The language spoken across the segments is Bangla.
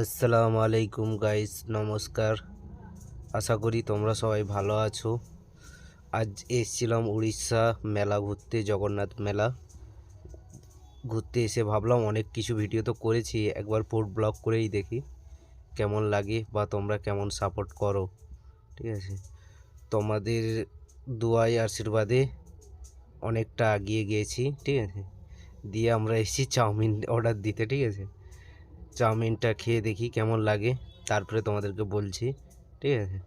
আসসালামু আলাইকুম গাইস, নমস্কার। আশা করি তোমরা সবাই ভালো আছো। আজ এসেছিলাম উড়িষ্যা মেলা ঘুরতে, জগন্নাথ মেলা। ঘুরতে এসে ভাবলাম অনেক কিছু ভিডিও তো করেছি, একবার ফুড ব্লগ করেই দেখি কেমন লাগে বা তোমরা কেমন সাপোর্ট করো। ঠিক আছে? তোমাদের দুয়াই আশীর্বাদে অনেকটা এগিয়ে গিয়েছি ঠিক আছে? দিয়ে আমরা এসেছি চাউমিন অর্ডার দিতে, ঠিক আছে? চাউমিনটা খেয়ে দেখি কেমন লাগে। তারপরে তোমাদেরকে বলছি, ঠিক আছে?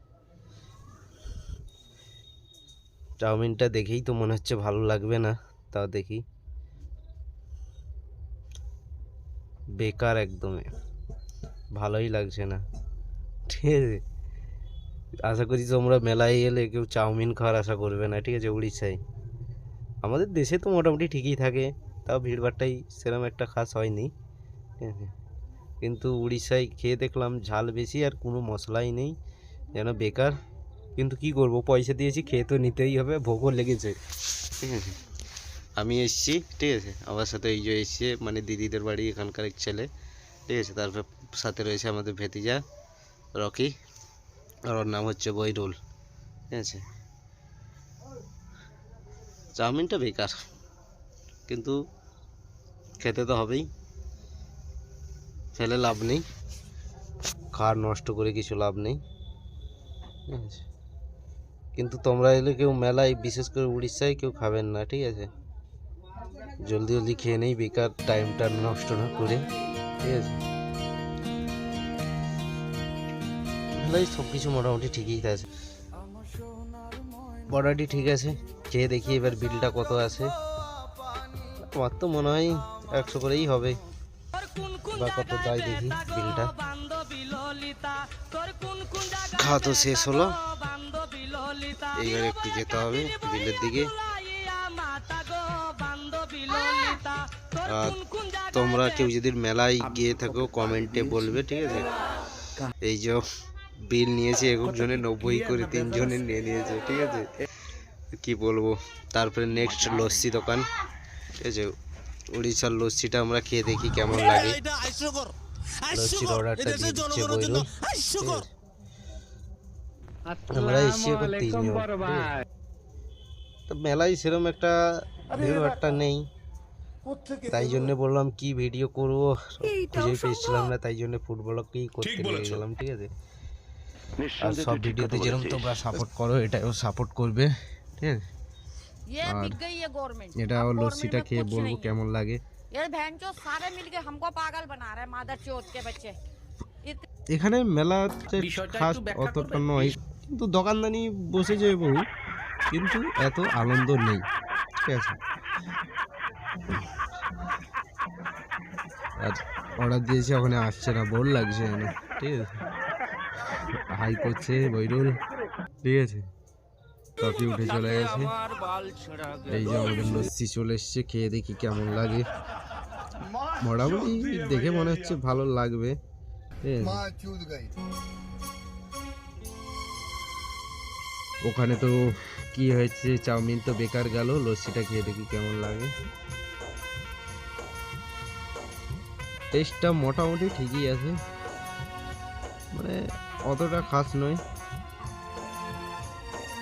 চাউমিনটা দেখেই তো মনে হচ্ছে ভালো লাগবে না, তাও দেখি। বেকার একদমই ভালোই লাগছে না, ঠিক আছে? আশা করি তোমরা মেলায় এলে কেউ চাউমিন খাওয়ার আশা করবে না, ঠিক আছে, উড়িষ্যায়? আমাদের দেশে তো মোটামুটি ঠিকই থাকে, তাও ভিড়ভাড়টাই সেরকম একটা খাস হয়নি, ঠিক আছে? কিন্তু উড়িষ্যায় খেয়ে দেখলাম ঝাল বেশি আর কোনো মশলাই নেই, যেন বেকার। কিন্তু কি করব, পয়সা দিয়েছি, খেয়ে তো নিতেই হবে, ভোগও লেগেছে। ঠিক আছে। আমি এসছি, ঠিক আছে। আমার সাথে এই যে এসছে মানে দিদিদের বাড়ি, এখানকার এক ছেলে। ঠিক আছে তারপর সাথে রয়েছে আমাদের ভেতিজা, রকি, আর ওর নাম হচ্ছে বৈরুল। ঠিক আছে। চাউমিনটা বেকার, কিন্তু খেতে তো হবেই। ফেলে লাভ নেই। খাওয়ার নষ্ট করে কিছু লাভ নেই। ঠিক আছে? কিন্তু তোমরা এলে কেউ মেলায়, বিশেষ করে উড়িষ্যায় কেউ খাবেন না, ঠিক আছে? জলদি জলদি খেয়ে নেই, বেকার টাইমটা নষ্ট না করে, ঠিক আছে? মেলায় সব কিছু মোটামুটি ঠিকই আছে। বর্ডারটি ঠিক আছে। খেয়ে দেখি এবার বিলটা কত আছে। আমার তো মনে হয় একশো করেই হবে। বা কত দায় দেখি বিলটা। খাওয়া তো শেষ হলো। এইবার একটু যেতে হবে বিলের দিকে। আর তোমরা কেউ যদি মেলায় গিয়ে থাকো কমেন্টে বলবে ঠিক আছে? এই যে বিল নিয়েছে একজনে নব্বই করে তিনজনে নিয়ে নিয়েছে ঠিক আছে? কি বলব? তারপরে নেক্সট লস্যি দোকান। ঠিক আছে উড়িষ্যার লস্যিটা আমরা খেয়ে দেখি কেমন লাগে। লস্যির অর্ডারটা দিয়ে দিচ্ছে বইরুল আমরা এখন তিনজন তো মেলায় সেরকম একটা একটা নেই। তাই জন্য বললাম কি ভিডিও করব? খুঁজেই পেয়েছিলাম না তাই জন্য ফুটবলকেই করতে লেগে গেলাম ঠিক আছে? আর সব ভিডিওতে যেরকম তোমরা সাপোর্ট করো এটাও সাপোর্ট করবে ঠিক আছে? এটা লস্যিটা খেয়ে বলব কেমন লাগে এখানে মেলাতে খাস অতটা নয় কিন্তু দোকানদানি বসে যায় বহু কিন্তু এত আনন্দ নেই। ঠিক আছে? আর অর্ডার দিয়েছে ওখানে আসছে না বল লাগছে ঠিক আছে? হাই করছে বৈরুল। ঠিক আছে? কফি উঠে চলে গেছে। এই যে আমাদের লস্যি চলে এসছে, খেয়ে দেখি কেমন লাগে। মোটামুটি দেখে মনে হচ্ছে ভালো লাগবে। ওখানে তো কি হয়েছে, চাউমিন তো বেকার গেল, লস্যিটা খেয়ে দেখি কেমন লাগে। টেস্টটা মোটামুটি ঠিকই আছে। মানে অতটা খাস নয়।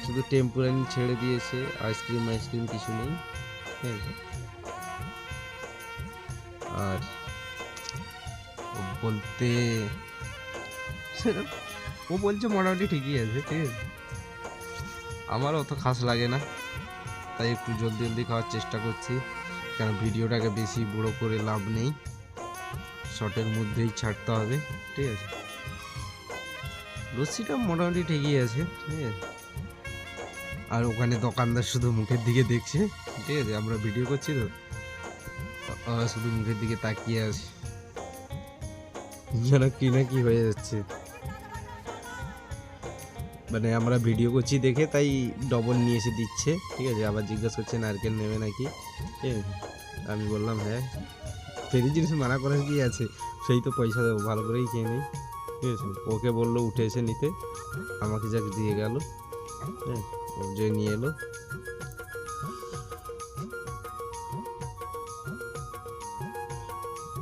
শুধু টেম্পুরানি ছেড়ে দিয়েছে আইসক্রিম আইসক্রিম কিছু নেই ঠিক আছে? আর বলতে ও বলছে মোটামুটি ঠিকই আছে ঠিক আছে? আমার অত খাস লাগে না তাই একটু জলদি জলদি খাওয়ার চেষ্টা করছি কারণ ভিডিওটাকে বেশি বড় করে লাভ নেই। শর্টের মধ্যেই ছাড়তে হবে ঠিক আছে? লস্যিটা মোটামুটি ঠিকই আছে ঠিক আছে? আর ওখানে দোকানদার শুধু মুখের দিকে দেখছে। ঠিক আছে, আমরা ভিডিও করছি তো। শুধু মুখের দিকে তাকিয়ে আছে। যেন কি না কি হয়ে যাচ্ছে। মানে আমরা ভিডিও করছি দেখে তাই ডবল নিয়ে এসে দিচ্ছে। ঠিক আছে, আবার জিজ্ঞাসা করছে নারকেল নেবে নাকি? ঠিক আছে, আমি বললাম হ্যাঁ। ফেরি জিনিস মানা করার কি আছে? সেই তো পয়সা দেবো, ভালো করেই খেয়ে নিই। ঠিক আছে, ওকে বলল উঠে এসে নিতে। আমাকে যাকে দিয়ে গেল। যে নিয়ে এলো।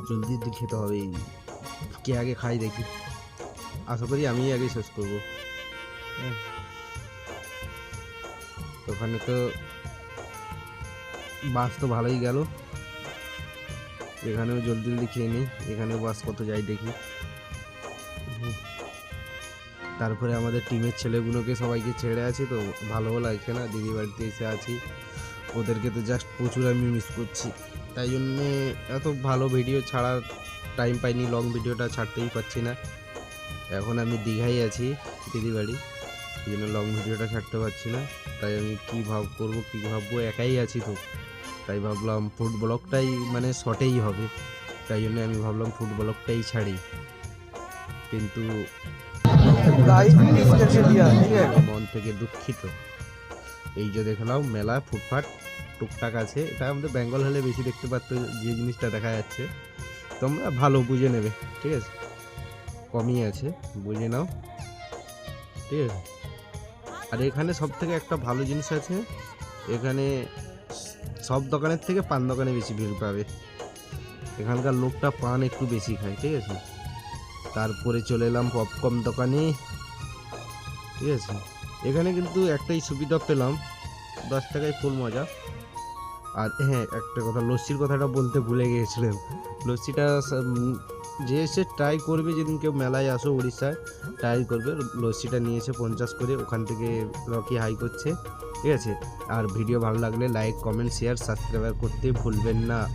জলদি জলদি খেতে হবে। কে আগে খাই দেখি। আশা করি আমি আগে শেষ করব। ওখানে তো বাস তো ভালোই গেল। এখানেও জলদি জলদি খেয়ে নিই। এখানেও বাস কত যাই দেখি। তারপরে আমাদের টিমের ছেলেগুলোকে সবাইকে ছেড়ে আছি, তো ভালোও লাগছে না। দিদি বাড়িতে এসে আছি। ওদেরকে তো জাস্ট প্রচুর আমি মিস করছি। তাই জন্যে এত ভালো ভিডিও ছাড়ার টাইম পাইনি লং ভিডিওটা ছাড়তেই পারছি না। এখন আমি দীঘায় আছি দিদি বাড়ি। এই জন্য লং ভিডিওটা ছাড়তে পারছি না। তাই আমি কী ভাব করব, কী ভাববো? একাই আছি তো। তাই ভাবলাম ফুড ব্লগটাই মানে শর্টেই হবে। তাই জন্য আমি ভাবলাম ফুড ব্লগটাই ছাড়ি। কিন্তু মন থেকে দুঃখিত। এই যে দেখলাম মেলা ফুটপাট টুকটাক আছে। এটা আমাদের বেঙ্গল হলে বেশি দেখতে পারতো যে জিনিসটা দেখা যাচ্ছে। তোমরা ভালো বুঝে নেবে, ঠিক আছে? কমই আছে, বুঝে নাও, ঠিক আছে? আর এখানে সব থেকে একটা ভালো জিনিস আছে, এখানে সব দোকানের থেকে পান দোকানে বেশি ভিড় পাবে। এখানকার লোকটা পান একটু বেশি খায়, ঠিক আছে? তারপরে চলে এলাম পপকর্ন দোকানে। ঠিক আছে? এখানে কিন্তু একটাই সুবিধা পেলাম, দশ টাকায় ফুল মজা। আর হ্যাঁ একটা কথা, লস্যির কথাটা বলতে ভুলে গিয়েছিলাম। লস্যিটা যে এসে ট্রাই করবে, যেদিন কেউ মেলায় আসো উড়িষ্যায় ট্রাই করবে। লস্যিটা নিয়ে এসে পঞ্চাশ করে, ওখান থেকে রকি হাই করছে। ঠিক আছে? আর ভিডিও ভালো লাগলে লাইক কমেন্ট শেয়ার সাবস্ক্রাইব করতে ভুলবেন না।